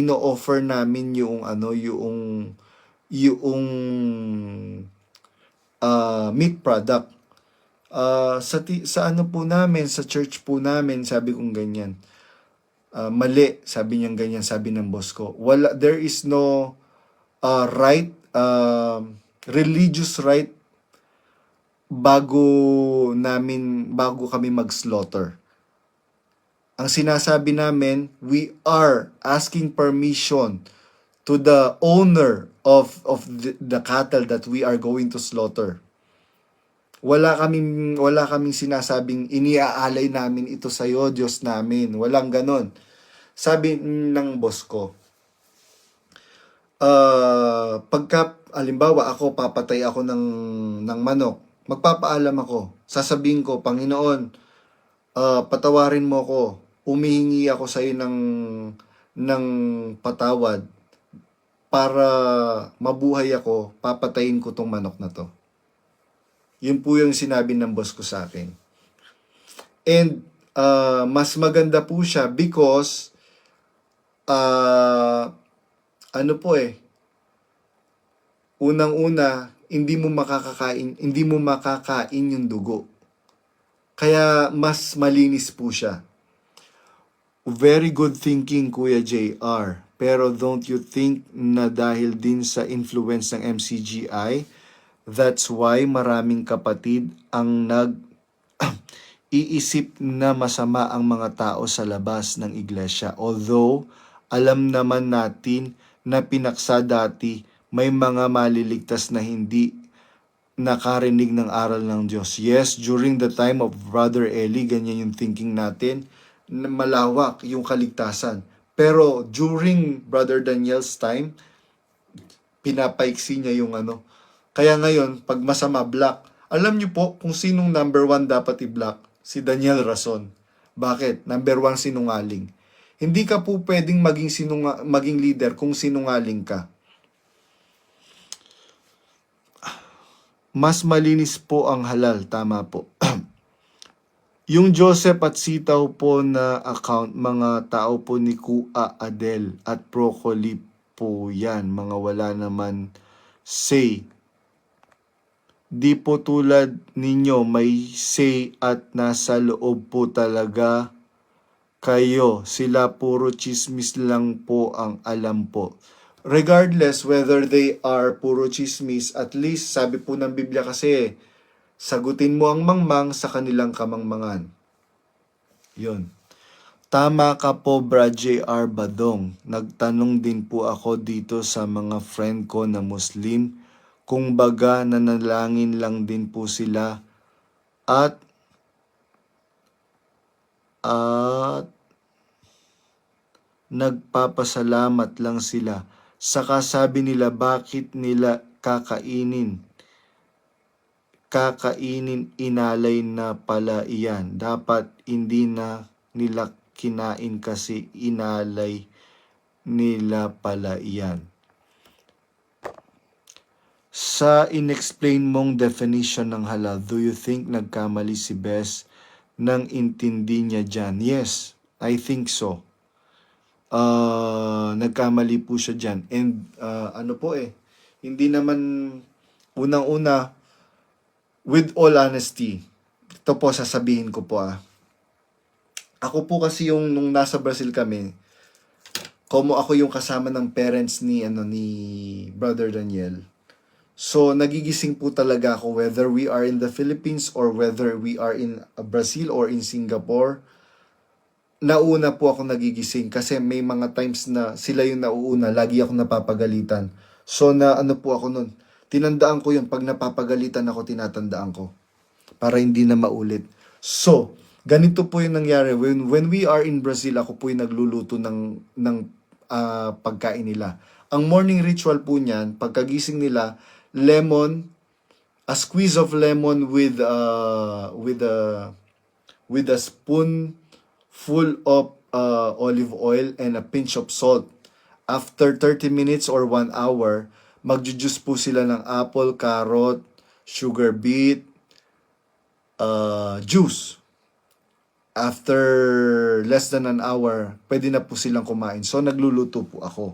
ino-offer namin yung ano, yung yung ah, meat product. Ah, sa sa ano po namin, sa church po namin, sabi kong ganyan. Ah, mali, sabi niyang ganyan, sabi ng boss ko. Wala there is no ah, right um, religious right bago namin bago kami mag-slaughter. Ang sinasabi namin, we are asking permission to the owner of of the, the cattle that we are going to slaughter. Wala kaming wala kaming sinasabing iniaalay namin ito sa iyo, Diyos namin. Walang ganon. Sabi ng boss ko, uh, pagka, alimbawa ako, papatay ako ng, ng manok, magpapaalam ako. Sasabihin ko, Panginoon, uh, patawarin mo ako. Umihingi ako sa iyo ng, ng patawad para mabuhay ako, papatayin ko tong manok na to. Yun po yung sinabi ng boss ko sa akin. And uh, mas maganda po siya because uh, ano po eh, unang-una, hindi mo makakakain, hindi mo makakain yung dugo. Kaya mas malinis po siya. Very good thinking, Kuya JR. Pero don't you think na dahil din sa influence ng MCGI, that's why maraming kapatid ang nag iisip na masama ang mga tao sa labas ng iglesia. Although, alam naman natin na pinaksa dati may mga maliligtas na hindi nakarinig ng aral ng Diyos. Yes, during the time of Brother Eli, ganyan yung thinking natin, na malawak yung kaligtasan. Pero during Brother Daniel's time, pinapaiksi niya yung ano. Kaya ngayon, pag masama, black. Alam niyo po kung sinong number one dapat i-block? Si Daniel Rason. Bakit? Number one sinungaling. Hindi ka po pwedeng maging, sinunga, maging leader kung sinungaling ka. Mas malinis po ang halal, tama po. Yung Joseph at Sitaw po na account, mga tao po ni Kua Adel at Broccoli po yan. Mga wala naman say. Di po tulad ninyo may say at nasa loob po talaga kayo. Sila puro chismis lang po ang alam po. Regardless whether they are puro chismis, at least sabi po ng Biblia kasi, sagutin mo ang mangmang sa kanilang kamangmangan. Yun. Tama ka po, Brad J.R. Badong. Nagtanong din po ako dito sa mga friend ko na Muslim kung baga nanalangin lang din po sila at at nagpapasalamat lang sila. Saka sabi nila bakit nila kakainin kakainin inalay na pala iyan. Dapat hindi na nila kinain kasi inalay nila pala iyan. Sa inexplain mong definition ng halal, do you think nagkamali si Bess nang intindi niya dyan? Yes, I think so. Uh, nagkamali po siya dyan. And uh, ano po eh, hindi naman unang-una, with all honesty, ito po sasabihin ko po ah. Ako po kasi yung nung nasa Brazil kami, como ako yung kasama ng parents ni ano ni Brother Daniel. So nagigising po talaga ako whether we are in the Philippines or whether we are in uh, Brazil or in Singapore. Nauna po ako nagigising kasi may mga times na sila yung nauuna, lagi ako napapagalitan. So na ano po ako nun, tinandaan ko yun, pag napapagalitan ako, tinatandaan ko. Para hindi na maulit. So, ganito po yung nangyari. When, when we are in Brazil, ako po yung nagluluto ng, ng ah, pagkain nila. Ang morning ritual po niyan, pagkagising nila, lemon, a squeeze of lemon with uh, with a with a spoon full of uh, olive oil and a pinch of salt. After 30 minutes or 1 hour, magjujuice po sila ng apple, carrot, sugar beet, uh, juice. after less than an hour, pwede na po silang kumain. So, nagluluto po ako.